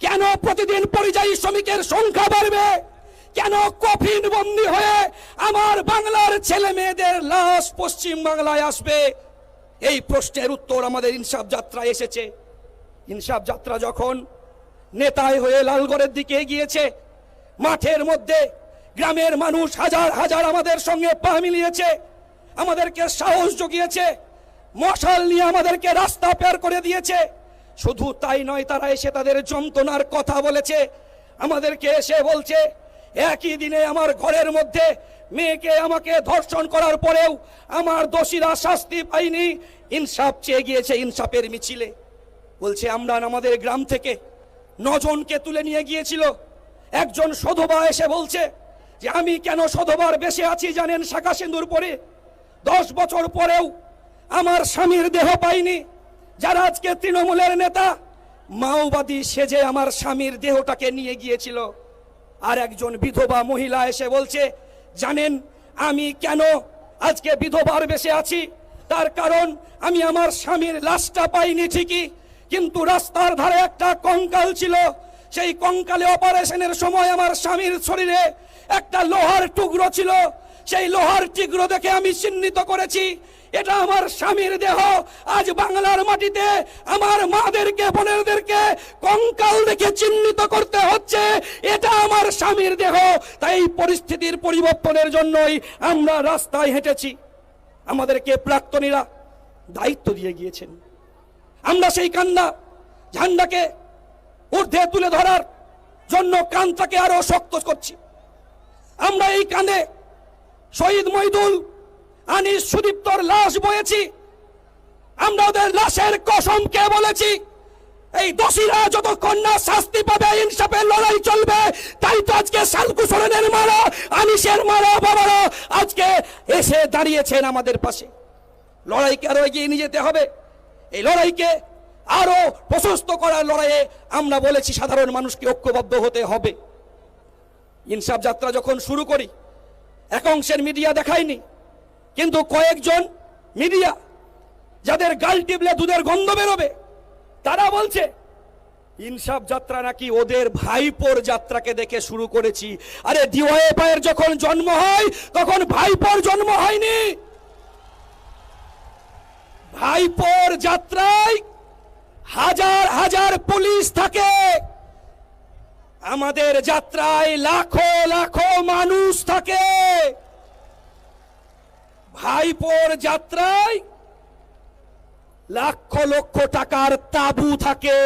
কেন প্রতিদিন পরিযায়ী শ্রমিকের সংখ্যা বাড়বে? কেন কফিন বন্দী হয়ে আমার বাংলার ছেলে মেয়েদের লাশ পশ্চিম বাংলায় আসবে? এই প্রশ্নের উত্তর আমাদের ইনসাফ যাত্রায় এসেছে। ইনসাফ যাত্রা যখন নেতায় হয়ে লালগড়ের দিকে এগিয়েছে, মাঠের মধ্যে গ্রামের মানুষ হাজার হাজার আমাদের সঙ্গে পা মিলিয়েছে, আমাদেরকে সাহস জুগিয়েছে, মশাল নিয়ে আমাদেরকে রাস্তা পের করে দিয়েছে। শুধু তাই নয়, তারা এসে তাদের যন্ত্রণার কথা বলেছে। আমাদেরকে এসে বলছে, একই দিনে আমার ঘরের মধ্যে মেয়েকে আমাকে ধর্ষণ করার পরেও আমার দোষীরা শাস্তি পাইনি ইনসাফ চেয়ে গিয়েছে ইনসাফের মিছিলে। বলছে, আমরা আমাদের গ্রাম থেকে নজনকে তুলে নিয়ে গিয়েছিল। একজন সধবা এসে বলছে যে, আমি কেন সধবার বেশে আছি জানেন শাখা সিন্দুর পরে? দশ বছর পরেও আমার স্বামীর দেহ পাইনি। যারা আজকে তৃণমূলের নেতা, মাওবাদী সেজে আমার স্বামীর দেহটাকে নিয়ে গিয়েছিল। আর একজন বিধবা মহিলা এসে বলছে, জানেন, আমি কেন আজকে বিধবার বেশে আছি? তার কারণ আমি আমার স্বামীর লাশটা পাইনি ঠিকই, কিন্তু রাস্তার ধারে একটা কঙ্কাল ছিল। সেই কঙ্কালে অপারেশনের সময় আমার স্বামীর শরীরে একটা লোহার টুকরো ছিল। সেই লোহার টুকরো দেখে আমি চিহ্নিত করেছি। এটা আমার স্বামীর দেহ। আজ বাংলার মাটিতে আমার মাদেরকে বোনেরদেরকে কঙ্কাল দেখে চিহ্নিত করতে হচ্ছে। এটা আমার স্বামীর দেহ। তাই পরিস্থিতির পরিবর্তনের জন্যই আমরা রাস্তায় হেঁটেছি। আমাদেরকে প্রাক্তনীরা দায়িত্ব দিয়ে গিয়েছেন। আমরা সেই কান্না, ঝান্ডাকে ঊর্ধ্বে তুলে ধরার জন্য কানটাকে আরও শক্ত করছি। আমরা এই কানে শহীদ মইদুল আনিস সুদীপ্তর লাশ বয়েছি। আমরা ওদের লাশের কসমকে বলেছি? এই দোষীরা যতক্ষণ না শাস্তি পাবে, ইনসাফের লড়াই চলবে, তাই তো আজকে সোরেনের মারা, আনিসের মারা, বাবারা, আজকে এসে দাঁড়িয়েছেন আমাদের পাশে। লড়াইকে আরও এগিয়ে নিয়ে যেতে হবে। এই লড়াইকে আরও প্রশস্ত করার লড়াইয়ে আমরা বলেছি, সাধারণ মানুষকে ঐক্যবদ্ধ হতে হবে। ইনসাফ যাত্রা যখন শুরু করি এক অংশের মিডিয়া দেখায়নি। কিন্তু কয়েকজন মিডিয়া যাদের গাল টিপলে দুধের গন্ধ বেরোবে, তারা বলছে, ইনসাফ যাত্রা নাকি ওদের ভাইপোর যাত্রাকে দেখে শুরু করেছি। আরে ডিওয়াইফাইয়ের যখন জন্ম হয়, তখন ভাইপোর জন্ম হয়নি। ভাইপোর যাত্রায় হাজার হাজার পুলিশ থাকে। আমাদের যাত্রায় লাখো লাখো মানুষ থাকে। ভাইপোর যাত্রায় লক্ষ লক্ষ টাকার তাবু থাকে।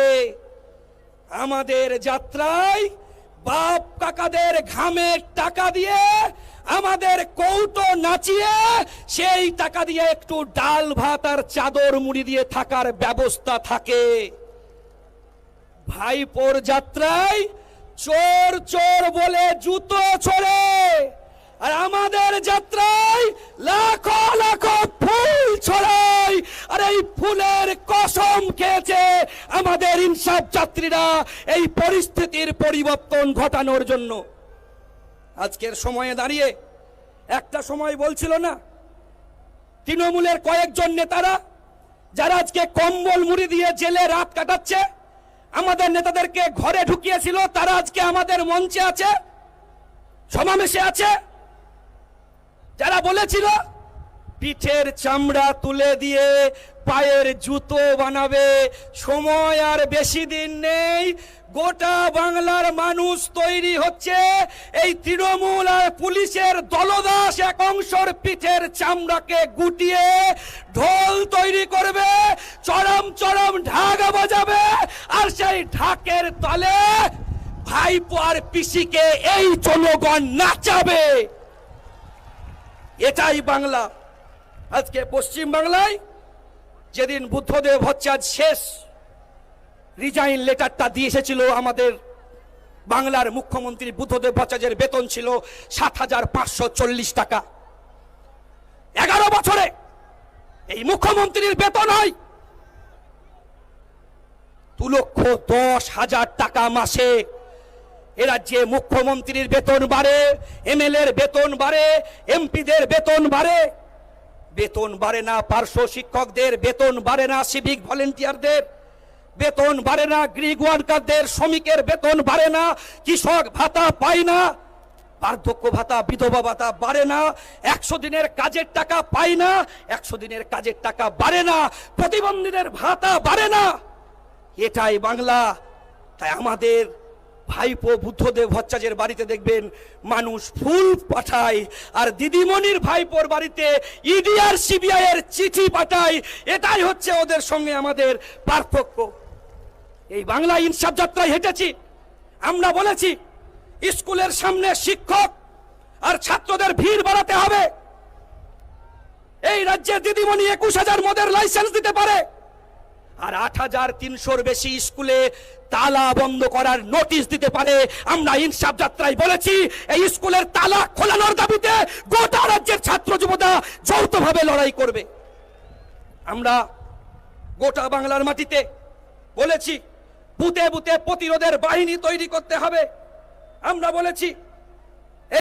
আমাদের যাত্রায় বাপ কাকাদের ঘামের টাকা দিয়ে, আমাদের কৌটো নাচিয়ে, সেই টাকা দিয়ে একটু ডাল ভাত আর চাদর মুড়ি দিয়ে থাকার ব্যবস্থা থাকে। ভাইপোর যাত্রায় চোর চোর বলে জুতো ছড়ে। আর আমাদের যাত্রায় লাখো লাখো ফুল ছড়ায়। আর এই ফুলের কসম খেয়েছে আমাদের ইনসাফ যাত্রীরা এই পরিস্থিতির পরিবর্তন ঘটানোর জন্য। আজকের সময়ে দাঁড়িয়ে একটা সময় বলছিল না, তৃণমূলের কয়েকজন নেতারা যারা আজকে কম্বল মুড়ি দিয়ে জেলে রাত কাটাচ্ছে, আমাদের নেতাদেরকে ঘরে ঢুকিয়েছিল, তারা আজকে আমাদের মঞ্চে আছে, সমাবেশে আছে। যারা বলেছিল, পিঠের চামড়া তুলে দিয়ে পায়ের জুতো বানাবে, সময় আর বেশি দিন নেই, গোটা বাংলার মানুষ তৈরি হচ্ছে, এই তৃণমূল আর পুলিশের দলদাস এক অংশর পিঠের চামড়াকে গুটিয়ে ঢোল তৈরি করবে, চরম চরম ঢাক বাজাবে, আর সেই ঢাকের তলে ভাইপো আর পিসিকে এই জনগণ নাচাবে। এটাই বাংলা। আজকে পশ্চিম বাংলায় যেদিন বুদ্ধদেব ভট্টাচার্য শেষ রিজাইন লেটারটা দিয়ে এসেছিল, আমাদের বাংলার মুখ্যমন্ত্রী বুদ্ধদেব ভট্টাচার্যের বেতন ছিল সাত হাজার পাঁচশো চল্লিশ টাকা। এগারো বছরে এই মুখ্যমন্ত্রীর বেতন হয় দু লক্ষ দশ হাজার টাকা মাসে। এ রাজ্যে মুখ্যমন্ত্রীর বেতন বাড়ে, এমএলএর বেতন বাড়ে, এমপিদের বেতন বাড়ে। বেতন বাড়ে না পার্শ্ব শিক্ষকদের, বেতন বাড়ে না সিভিক ভলেন্টিয়ারদের বেতন বাড়ে না গ্রিক ওয়ার্কারদের শ্রমিকের বেতন বাড়ে না, কৃষক ভাতা পায় না, বার্ধক্য ভাতা, বিধবা ভাতা বাড়ে না, একশো দিনের কাজের টাকা পায় না, একশো দিনের কাজের টাকা বাড়ে না, প্রতিবন্ধীদের ভাতা বাড়ে না। এটাই বাংলা। তাই আমাদের ভাইপো বুদ্ধদেব ভট্টাচার্যের বাড়িতে দেখবেন মানুষ ফুল পাঠায়। আর দিদিমণির ভাইপোর বাড়িতে ইডি আর সিবিআই এর চিঠি পাঠায়। এটাই হচ্ছে ওদের সঙ্গে আমাদের পার্থক্য। এই বাংলা ইনসাফ যাত্রায় হেঁটেছি। আমরা বলেছি, স্কুলের সামনে শিক্ষক আর ছাত্রদের ভিড় বাড়াতে হবে। এই রাজ্যের দিদিমণি একুশ হাজার মদের লাইসেন্স দিতে পারে। আর আট হাজার তিনশোর বেশি স্কুলে তালা বন্ধ করার নোটিশ দিতে পারে। আমরা ইনসাফ যাত্রায় বলেছি, এই স্কুলের তালা খোলানোর দাবিতে গোটা রাজ্যের ছাত্র যুবতা যৌথভাবে লড়াই করবে। আমরা গোটা বাংলার মাটিতে বলেছি বুতে বুতে প্রতিরোধের বাহিনী তৈরি করতে হবে। আমরা বলেছি